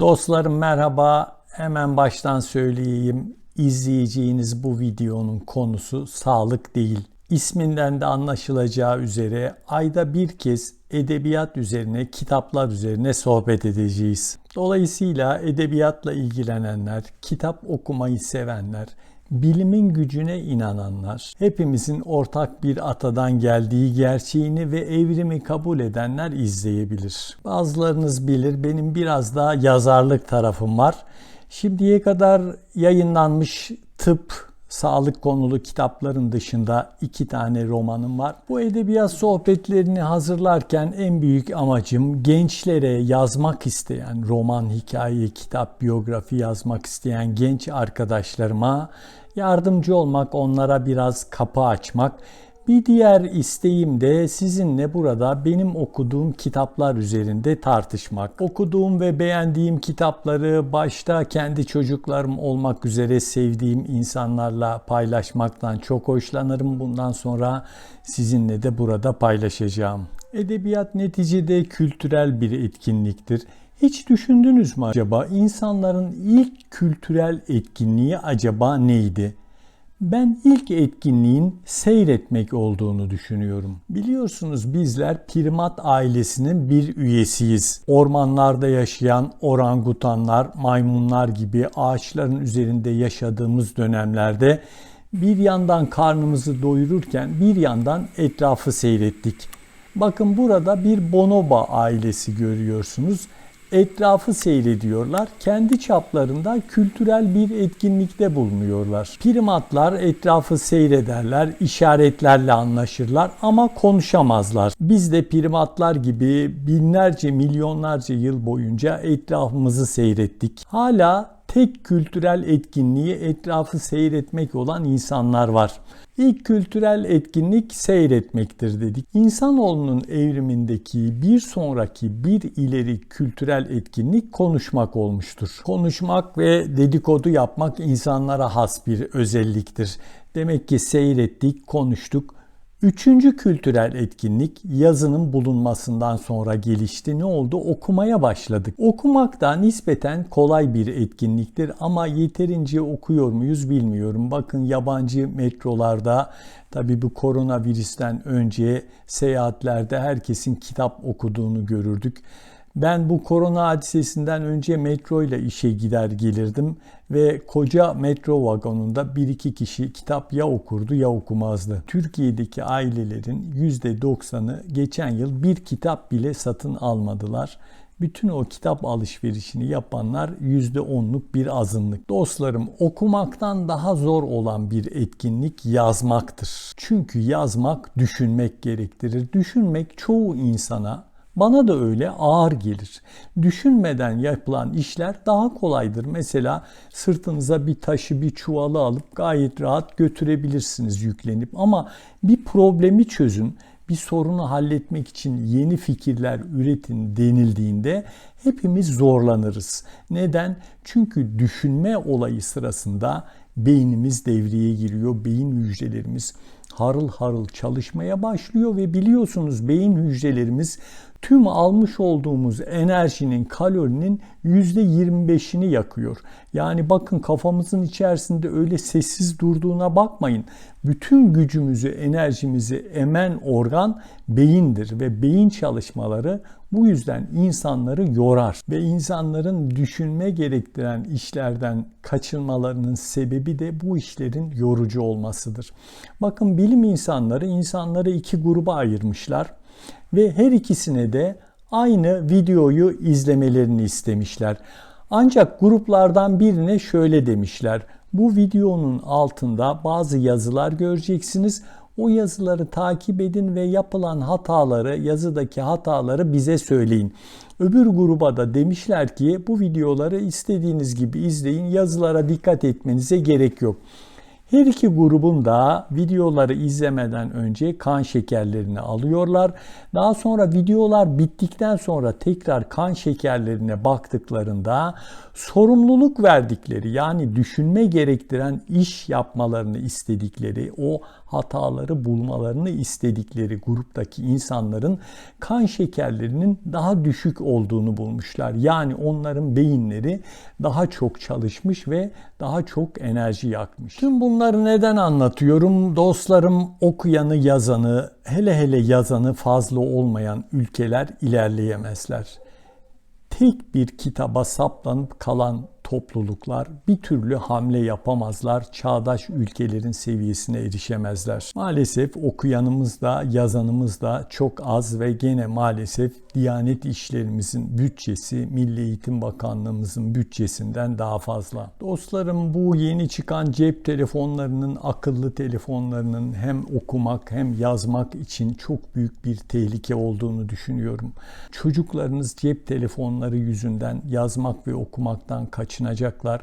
Dostlarım merhaba. Hemen baştan söyleyeyim. İzleyeceğiniz bu videonun konusu sağlık değil. İsminden de anlaşılacağı üzere ayda bir kez edebiyat üzerine, kitaplar üzerine sohbet edeceğiz. Dolayısıyla edebiyatla ilgilenenler, kitap okumayı sevenler, bilimin gücüne inananlar, hepimizin ortak bir atadan geldiği gerçeğini ve evrimi kabul edenler izleyebilir. Bazılarınız bilir benim biraz daha yazarlık tarafım var. Şimdiye kadar yayınlanmış tıp, sağlık konulu kitapların dışında iki tane romanım var. Bu edebiyat sohbetlerini hazırlarken en büyük amacım gençlere yazmak isteyen, roman, hikaye, kitap, biyografi yazmak isteyen genç arkadaşlarıma yardımcı olmak, onlara biraz kapı açmak. Bir diğer isteğim de sizinle burada benim okuduğum kitaplar üzerinde tartışmak. Okuduğum ve beğendiğim kitapları başta kendi çocuklarım olmak üzere sevdiğim insanlarla paylaşmaktan çok hoşlanırım. Bundan sonra sizinle de burada paylaşacağım. Edebiyat neticede kültürel bir etkinliktir. Hiç düşündünüz mü acaba insanların ilk kültürel etkinliği acaba neydi? Ben ilk etkinliğin seyretmek olduğunu düşünüyorum. Biliyorsunuz bizler primat ailesinin bir üyesiyiz. Ormanlarda yaşayan orangutanlar, maymunlar gibi ağaçların üzerinde yaşadığımız dönemlerde bir yandan karnımızı doyururken bir yandan etrafı seyrettik. Bakın burada bir bonobo ailesi görüyorsunuz etrafı seyrediyorlar. Kendi çaplarında kültürel bir etkinlikte bulunuyorlar. Primatlar etrafı seyrederler, işaretlerle anlaşırlar ama konuşamazlar. Biz de primatlar gibi binlerce, milyonlarca yıl boyunca etrafımızı seyrettik. Hala tek kültürel etkinliği etrafı seyretmek olan insanlar var. İlk kültürel etkinlik seyretmektir dedik. İnsanoğlunun evrimindeki bir sonraki bir ileri kültürel etkinlik konuşmak olmuştur. Konuşmak ve dedikodu yapmak insanlara has bir özelliktir. Demek ki seyrettik, konuştuk, Üçüncü kültürel etkinlik yazının bulunmasından sonra gelişti. Ne oldu? Okumaya başladık. Okumak da nispeten kolay bir etkinliktir ama yeterince okuyor muyuz bilmiyorum. Bakın yabancı metrolarda tabi bu koronavirüsten önce seyahatlerde herkesin kitap okuduğunu görürdük. Ben bu korona hadisesinden önce metro ile işe gider gelirdim ve koca metro vagonunda bir iki kişi kitap ya okurdu ya okumazdı. Türkiye'deki ailelerin %90'ı geçen yıl bir kitap bile satın almadılar. Bütün o kitap alışverişini yapanlar %10'luk bir azınlık. Dostlarım okumaktan daha zor olan bir etkinlik yazmaktır. Çünkü yazmak düşünmek gerektirir. Düşünmek çoğu insana bana da öyle ağır gelir. Düşünmeden yapılan işler daha kolaydır. Mesela sırtınıza bir taşı, bir çuvalı alıp gayet rahat götürebilirsiniz yüklenip ama bir problemi çözün, bir sorunu halletmek için yeni fikirler üretin denildiğinde hepimiz zorlanırız. Neden? Çünkü düşünme olayı sırasında beynimiz devreye giriyor, beyin hücrelerimiz harıl harıl çalışmaya başlıyor ve biliyorsunuz beyin hücrelerimiz tüm almış olduğumuz enerjinin, kalorinin %25'ini yakıyor. Yani bakın kafamızın içerisinde öyle sessiz durduğuna bakmayın. Bütün gücümüzü, enerjimizi emen organ beyindir ve beyin çalışmaları bu yüzden insanları yorar ve insanların düşünme gerektiren işlerden kaçınmalarının sebebi de bu işlerin yorucu olmasıdır. Bakın bilim insanları insanları iki gruba ayırmışlar ve her ikisine de aynı videoyu izlemelerini istemişler. Ancak gruplardan birine şöyle demişler. Bu videonun altında bazı yazılar göreceksiniz. O yazıları takip edin ve yapılan hataları, yazıdaki hataları bize söyleyin. Öbür gruba da demişler ki bu videoları istediğiniz gibi izleyin. Yazılara dikkat etmenize gerek yok. Her iki grubun da videoları izlemeden önce kan şekerlerini alıyorlar. Daha sonra videolar bittikten sonra tekrar kan şekerlerine baktıklarında sorumluluk verdikleri yani düşünme gerektiren iş yapmalarını istedikleri, o hataları bulmalarını istedikleri gruptaki insanların kan şekerlerinin daha düşük olduğunu bulmuşlar. Yani onların beyinleri daha çok çalışmış ve daha çok enerji yakmış. Tüm bunları neden anlatıyorum? Dostlarım okuyanı, yazanı, hele hele yazanı fazla olmayan ülkeler ilerleyemezler. Tek bir kitaba saplanıp kalan topluluklar bir türlü hamle yapamazlar, çağdaş ülkelerin seviyesine erişemezler. Maalesef okuyanımız da yazanımız da çok az ve gene maalesef Diyanet işlerimizin bütçesi Milli Eğitim Bakanlığımızın bütçesinden daha fazla. Dostlarım bu yeni çıkan cep telefonlarının, akıllı telefonlarının hem okumak hem yazmak için çok büyük bir tehlike olduğunu düşünüyorum. Çocuklarınız cep telefonları yüzünden yazmak ve okumaktan kaçınacaklar.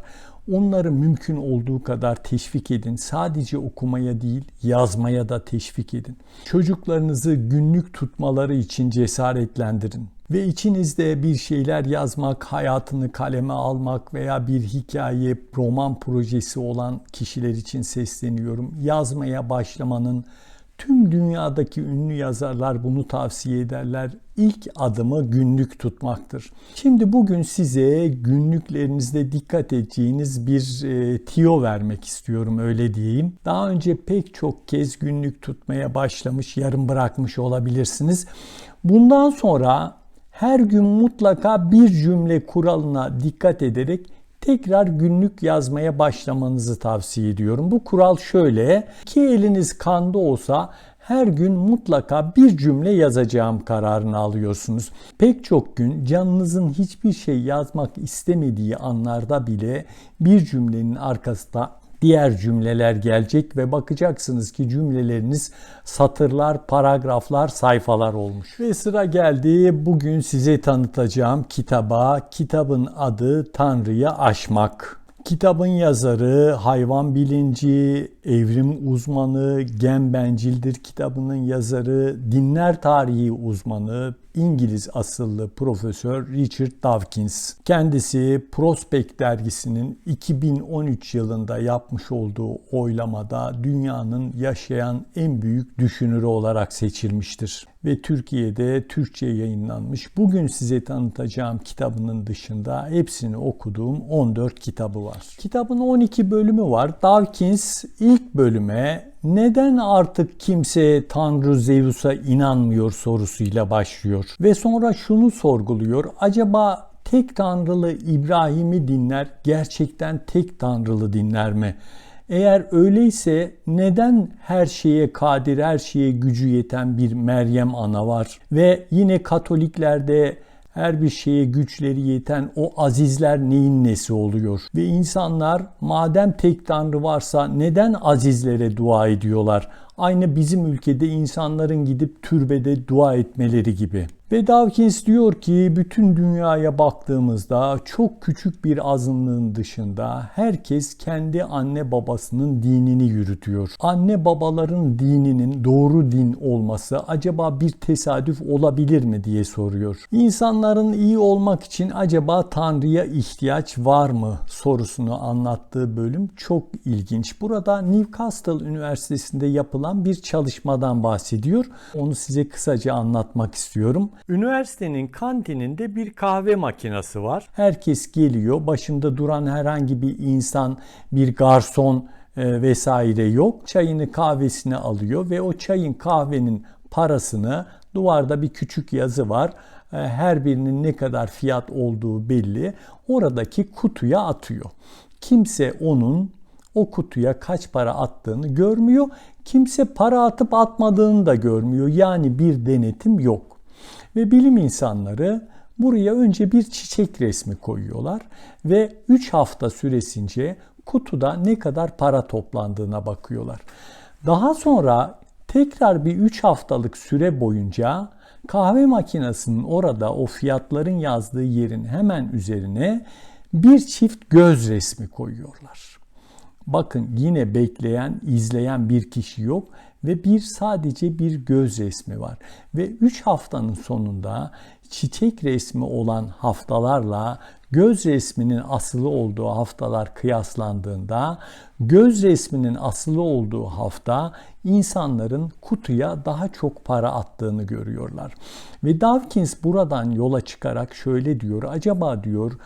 Onları mümkün olduğu kadar teşvik edin. Sadece okumaya değil, yazmaya da teşvik edin. Çocuklarınızı günlük tutmaları için cesaretlendirin. Ve içinizde bir şeyler yazmak, hayatını kaleme almak veya bir hikaye, roman projesi olan kişiler için sesleniyorum. Yazmaya başlamanın Tüm dünyadaki ünlü yazarlar bunu tavsiye ederler. İlk adımı günlük tutmaktır. Şimdi bugün size günlüklerinizde dikkat edeceğiniz bir e, tiyo vermek istiyorum öyle diyeyim. Daha önce pek çok kez günlük tutmaya başlamış, yarım bırakmış olabilirsiniz. Bundan sonra her gün mutlaka bir cümle kuralına dikkat ederek tekrar günlük yazmaya başlamanızı tavsiye ediyorum. Bu kural şöyle ki eliniz kanda olsa her gün mutlaka bir cümle yazacağım kararını alıyorsunuz. Pek çok gün canınızın hiçbir şey yazmak istemediği anlarda bile bir cümlenin arkasında diğer cümleler gelecek ve bakacaksınız ki cümleleriniz satırlar, paragraflar, sayfalar olmuş. Ve sıra geldi bugün size tanıtacağım kitaba. Kitabın adı Tanrı'ya Aşmak. Kitabın yazarı hayvan bilinci, evrim uzmanı, gen bencildir kitabının yazarı, dinler tarihi uzmanı, İngiliz asıllı profesör Richard Dawkins. Kendisi Prospect dergisinin 2013 yılında yapmış olduğu oylamada dünyanın yaşayan en büyük düşünürü olarak seçilmiştir ve Türkiye'de Türkçe yayınlanmış. Bugün size tanıtacağım kitabının dışında hepsini okuduğum 14 kitabı var. Kitabın 12 bölümü var. Dawkins ilk bölüme neden artık kimse Tanrı Zeus'a inanmıyor sorusuyla başlıyor. Ve sonra şunu sorguluyor. Acaba tek tanrılı İbrahim'i dinler, gerçekten tek tanrılı dinler mi? Eğer öyleyse neden her şeye kadir, her şeye gücü yeten bir Meryem ana var? Ve yine Katoliklerde her bir şeye güçleri yeten o azizler neyin nesi oluyor? Ve insanlar madem tek tanrı varsa neden azizlere dua ediyorlar? Aynı bizim ülkede insanların gidip türbede dua etmeleri gibi. Ve Dawkins diyor ki bütün dünyaya baktığımızda çok küçük bir azınlığın dışında herkes kendi anne babasının dinini yürütüyor. Anne babaların dininin doğru din olması acaba bir tesadüf olabilir mi diye soruyor. İnsanların iyi olmak için acaba Tanrı'ya ihtiyaç var mı sorusunu anlattığı bölüm çok ilginç. Burada Newcastle Üniversitesi'nde yapılan bir çalışmadan bahsediyor. Onu size kısaca anlatmak istiyorum. Üniversitenin kantininde bir kahve makinesi var. Herkes geliyor. Başında duran herhangi bir insan, bir garson e, vesaire yok. Çayını kahvesini alıyor ve o çayın kahvenin parasını duvarda bir küçük yazı var. E, her birinin ne kadar fiyat olduğu belli. Oradaki kutuya atıyor. Kimse onun o kutuya kaç para attığını görmüyor. Kimse para atıp atmadığını da görmüyor. Yani bir denetim yok. Ve bilim insanları buraya önce bir çiçek resmi koyuyorlar ve 3 hafta süresince kutuda ne kadar para toplandığına bakıyorlar. Daha sonra tekrar bir 3 haftalık süre boyunca kahve makinesinin orada o fiyatların yazdığı yerin hemen üzerine bir çift göz resmi koyuyorlar. Bakın yine bekleyen, izleyen bir kişi yok ve bir sadece bir göz resmi var. Ve 3 haftanın sonunda çiçek resmi olan haftalarla göz resminin asılı olduğu haftalar kıyaslandığında göz resminin asılı olduğu hafta insanların kutuya daha çok para attığını görüyorlar. Ve Dawkins buradan yola çıkarak şöyle diyor. Acaba diyor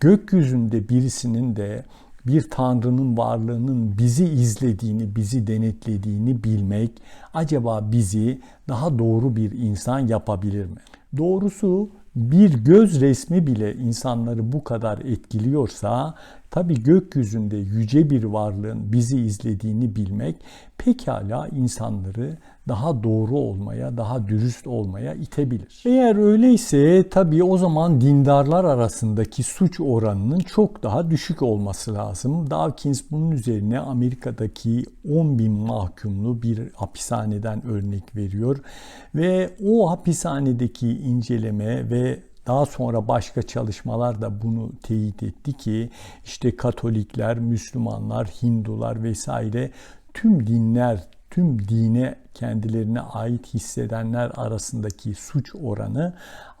gökyüzünde birisinin de bir tanrının varlığının bizi izlediğini, bizi denetlediğini bilmek acaba bizi daha doğru bir insan yapabilir mi? Doğrusu bir göz resmi bile insanları bu kadar etkiliyorsa tabi gökyüzünde yüce bir varlığın bizi izlediğini bilmek pekala insanları daha doğru olmaya, daha dürüst olmaya itebilir. Eğer öyleyse tabii o zaman dindarlar arasındaki suç oranının çok daha düşük olması lazım. Dawkins bunun üzerine Amerika'daki 10 bin mahkumlu bir hapishaneden örnek veriyor. Ve o hapishanedeki inceleme ve daha sonra başka çalışmalar da bunu teyit etti ki işte Katolikler, Müslümanlar, Hindular vesaire tüm dinler, tüm dine kendilerine ait hissedenler arasındaki suç oranı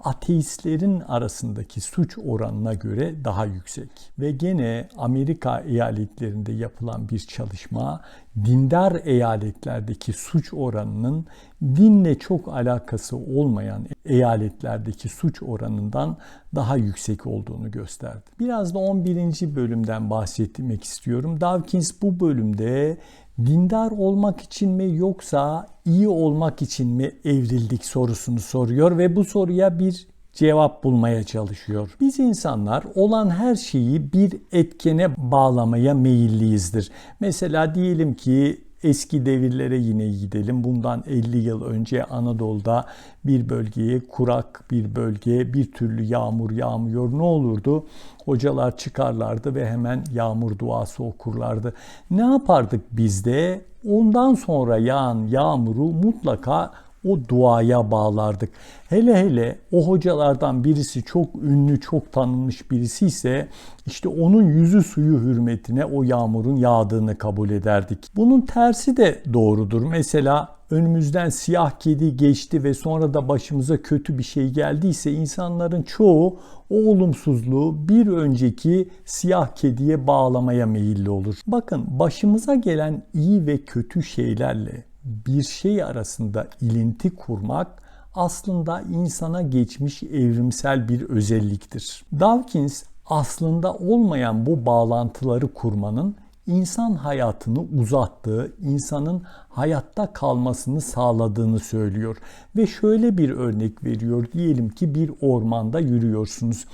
ateistlerin arasındaki suç oranına göre daha yüksek. Ve gene Amerika eyaletlerinde yapılan bir çalışma dindar eyaletlerdeki suç oranının dinle çok alakası olmayan eyaletlerdeki suç oranından daha yüksek olduğunu gösterdi. Biraz da 11. bölümden bahsetmek istiyorum. Dawkins bu bölümde dindar olmak için mi yoksa iyi olmak için mi evrildik sorusunu soruyor ve bu soruya bir cevap bulmaya çalışıyor. Biz insanlar olan her şeyi bir etkene bağlamaya meyilliyizdir. Mesela diyelim ki eski devirlere yine gidelim. Bundan 50 yıl önce Anadolu'da bir bölgeye kurak bir bölge bir türlü yağmur yağmıyor. Ne olurdu? Hocalar çıkarlardı ve hemen yağmur duası okurlardı. Ne yapardık biz de? Ondan sonra yağan yağmuru mutlaka o duaya bağlardık. Hele hele o hocalardan birisi çok ünlü, çok tanınmış birisi ise işte onun yüzü suyu hürmetine o yağmurun yağdığını kabul ederdik. Bunun tersi de doğrudur. Mesela önümüzden siyah kedi geçti ve sonra da başımıza kötü bir şey geldiyse insanların çoğu o olumsuzluğu bir önceki siyah kediye bağlamaya meyilli olur. Bakın başımıza gelen iyi ve kötü şeylerle bir şey arasında ilinti kurmak aslında insana geçmiş evrimsel bir özelliktir. Dawkins aslında olmayan bu bağlantıları kurmanın insan hayatını uzattığı, insanın hayatta kalmasını sağladığını söylüyor. Ve şöyle bir örnek veriyor. Diyelim ki bir ormanda yürüyorsunuz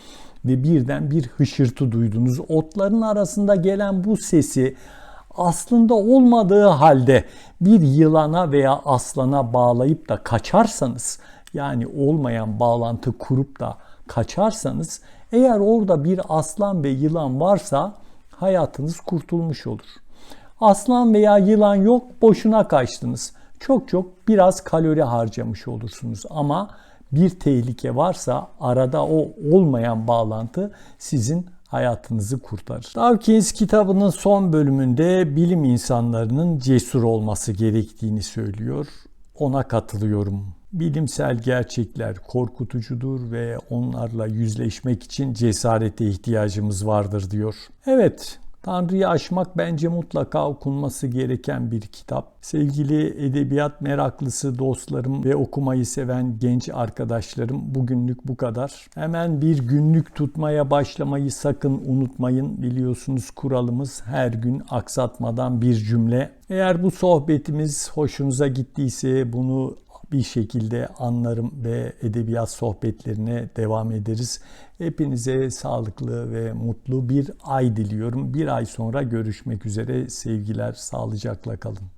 ve birden bir hışırtı duydunuz. Otların arasında gelen bu sesi aslında olmadığı halde bir yılana veya aslana bağlayıp da kaçarsanız yani olmayan bağlantı kurup da kaçarsanız eğer orada bir aslan ve yılan varsa hayatınız kurtulmuş olur. Aslan veya yılan yok boşuna kaçtınız. Çok çok biraz kalori harcamış olursunuz ama bir tehlike varsa arada o olmayan bağlantı sizin hayatınızı kurtarır. Dawkins kitabının son bölümünde bilim insanlarının cesur olması gerektiğini söylüyor. Ona katılıyorum. Bilimsel gerçekler korkutucudur ve onlarla yüzleşmek için cesarete ihtiyacımız vardır diyor. Evet, Tanrı'yı aşmak bence mutlaka okunması gereken bir kitap. Sevgili edebiyat meraklısı dostlarım ve okumayı seven genç arkadaşlarım bugünlük bu kadar. Hemen bir günlük tutmaya başlamayı sakın unutmayın. Biliyorsunuz kuralımız her gün aksatmadan bir cümle. Eğer bu sohbetimiz hoşunuza gittiyse bunu bir şekilde anlarım ve edebiyat sohbetlerine devam ederiz. Hepinize sağlıklı ve mutlu bir ay diliyorum. Bir ay sonra görüşmek üzere. Sevgiler, sağlıcakla kalın.